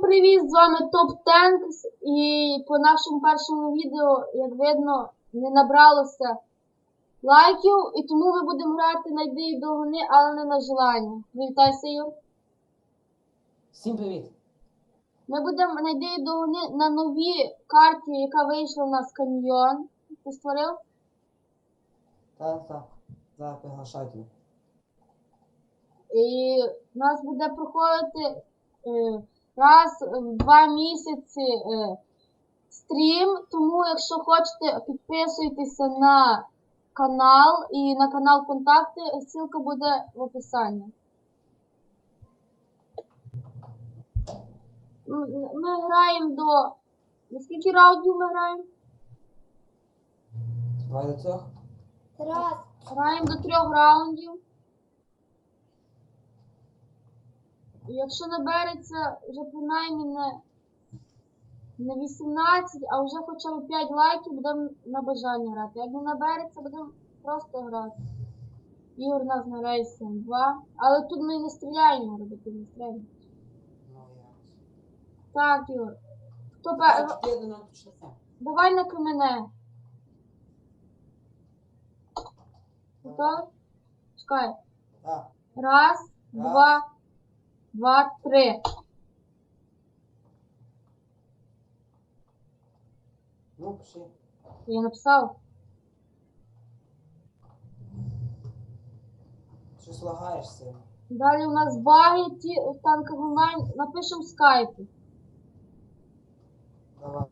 Всім привіт! З вами Топ Тенкс і по нашому першому відео, як видно, не набралося лайків, і тому ми будемо грати на ідеї довгони, але не на желання. Привітайся, Юр. Всім привіт! Ми будемо на ідеї довгони на новій карті, яка вийшла у нас каньйон. Ти створив? Так, так. Зараз приглашайте. І нас буде проходити е, раз в два місяці е, стрім. Тому, якщо хочете, підписуйтеся на канал і на канал контакти. Ссылка буде в описанні. Ми граємо до. На скільки раундів ми граємо? Давай до трьох. Раз. Граємо до трьох раундів. І якщо набереться вже принаймні не, не 18, а вже хоча б 5 лайків, будемо на бажання грати. Як не набереться, будемо просто грати. Ігор нас на рейсі 2. Але тут ми не стріляємо, робити не стріляємо. Ну. Так, Ігор. Хто пер... Давай на камене. Готовий? Чекай. Раз. два, два, три. Ну, пиши. Я написав. Щось лагаєшся. Далі у нас баги, ті танки онлайн. Напишемо в скайпі. Давай.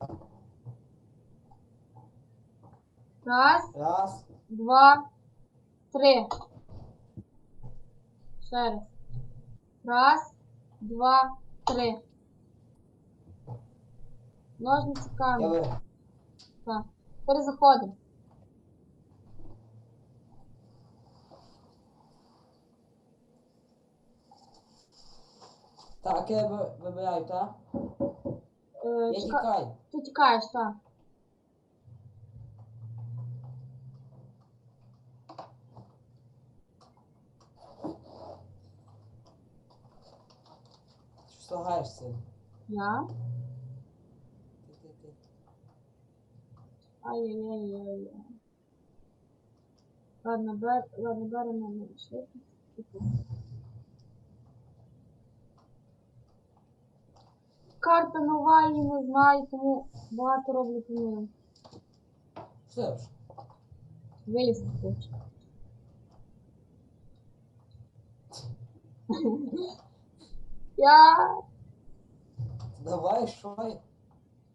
Раз, Раз. два, три. Ще раз. Раз, два, три. Ножниці камінь. Так. Тепер заходимо. Так, я ви- вибираю, так? Е, Я чека- тікаю. Ти тікаєш, так. Щось лагаєшся. Я? Ти, ти, ти. Ай-яй-яй-яй. Ладно, бер, ладно, беремо на швидкість. Карта нова, її не знаю, тому багато роблю помилок. Ти робиш? Вилізти хочу. Я Давай, що? я?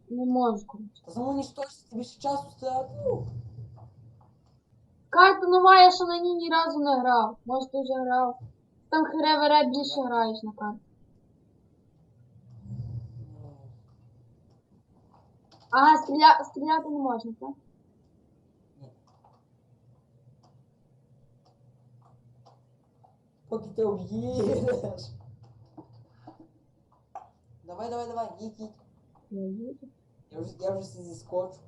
не можу. Та само ніж точно, тобі ще часу стратив. Карта нова, я ще на ній ні разу не грав. Може ти вже грав. Там хере більше граєш на карту. Ага, стріля... стріляти не можна, так? Поки ти об'їдеш. Давай, давай, давай, їдь, їдь. Я їду. Я вже, я вже зіскочу.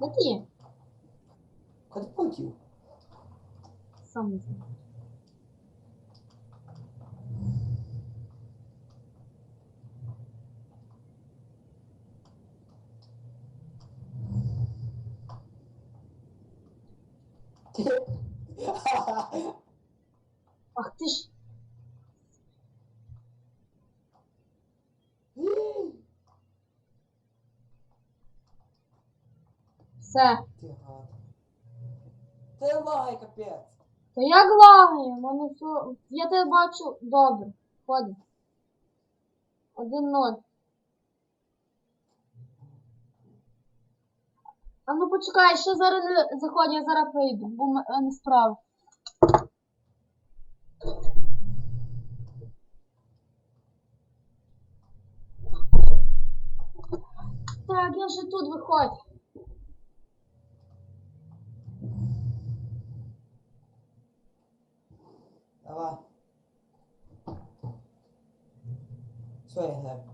Де ти Fuck you. Sanırım. Akış. Se. Ти лагай, капець. Та як лагає? Мене все. Я тебе бачу добре. Ходи. Один ноль. А ну почекай, ще зараз не заходь, я зараз прийду, бо мене справа. Так, я вже тут виходь. 好吧，所以很，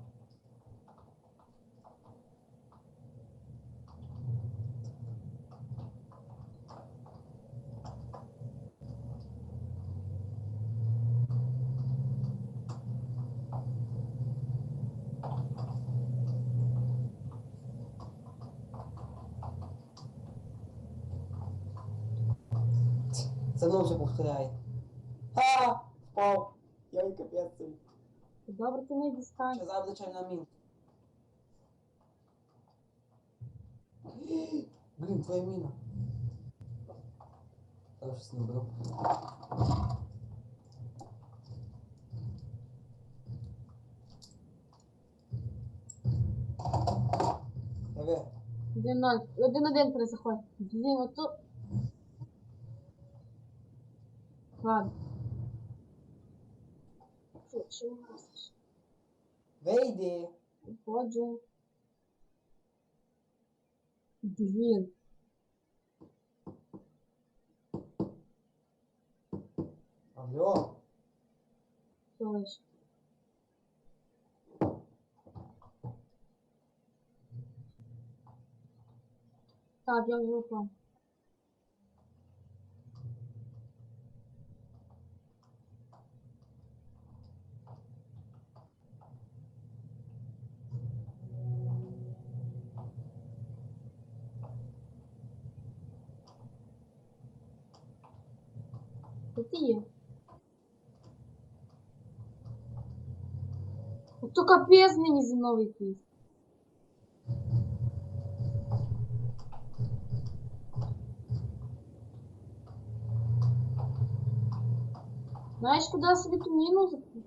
这东西不重要。Ти не дістань. Ще зараз звичайно мін. Блін, твоя міна. Я щось не беру. Диви. Один ноль. Один-один перезаходь. Блін, ото. Ладно. Що у нас? Вийди. Виходжу. Блін. Алло. Що лише? Так, я вже впав. Де ти є? Ото капець мені зі мною якийсь. Знаєш, куди я собі ту міну закрив?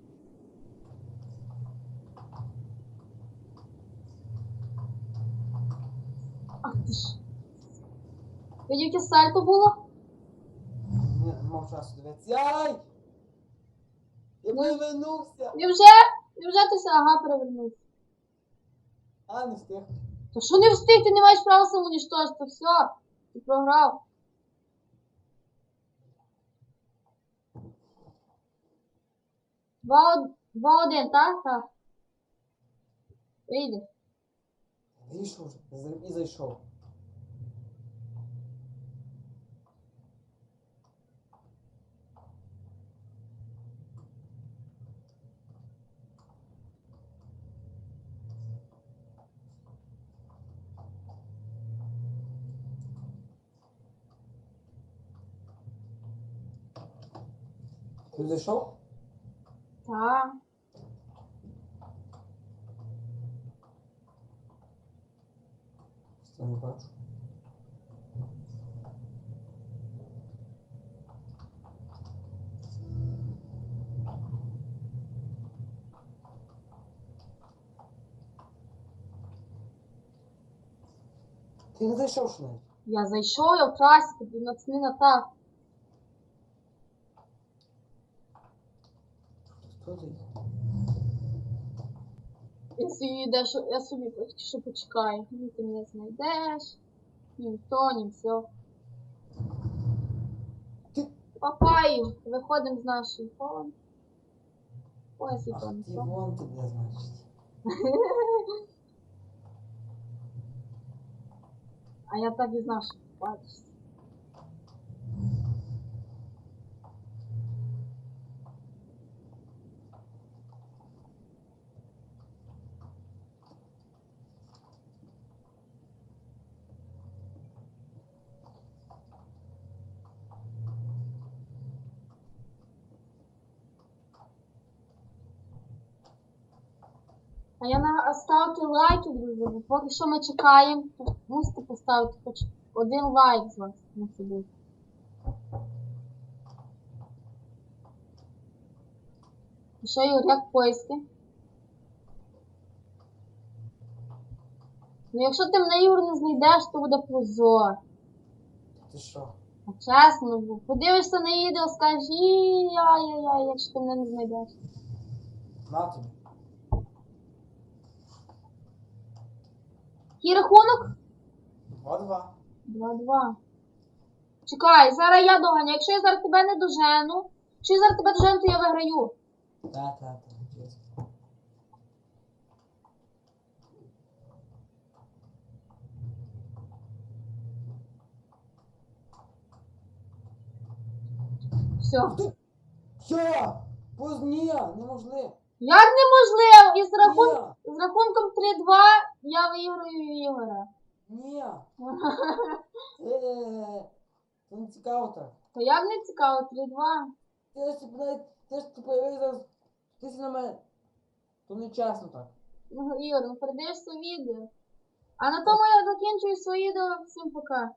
Ах ти ж. Видів, яке сальто було? Мав часу дивитися. Яй! Я повернувся! Невже? Невже ти? Ага, перевернувся. А, не встиг. То що не встиг, ти не маєш права самоуничтожити, все, ти програв. Два, два один, так? Так. Вийде. Вийшов. І зайшов. Ти зайшов? Так. Я не бачу. Ти не зайшов що навіть? Я зайшов, я в трасі, тобі на так. Хто ти? Я собі йдеш, я собі поки що почекаю. Ні, ти мене знайдеш. Ніхто, ні все. Папаю, виходимо з нашої фон. Ось і там. ти вон ти де значить. А я так і знав, що ти бачиш. А я на ставте лайки, друзі, бо поки що ми чекаємо, мусите поставити хоч один лайк з вас на собі. І що, Ігор, як поиски? Ну якщо ти мене Ігор не знайдеш, то буде позор. Ти що? А чесно, подивишся на відео, скажеш, яй-яй-яй, якщо ти мене не знайдеш. На тобі. Який рахунок? 2-2. 2-2. Чекай, зараз я доганяю. Якщо я зараз тебе не дожену, якщо зараз тебе дожену, то я виграю. Так, так, так. Все. Все! Позднее! Неможливо! Як неможливо? Із, рахун... З рахунком 3-2 я виграю Ігора. ні. Е, Це не цікаво так. То як не цікаво, 3-2. Ти ж типу, навіть ти ж типу зараз ти на мене. То не чесно так. Ну, Ігор, ну передаєшся відео. А на тому я закінчую своє відео. Всім пока.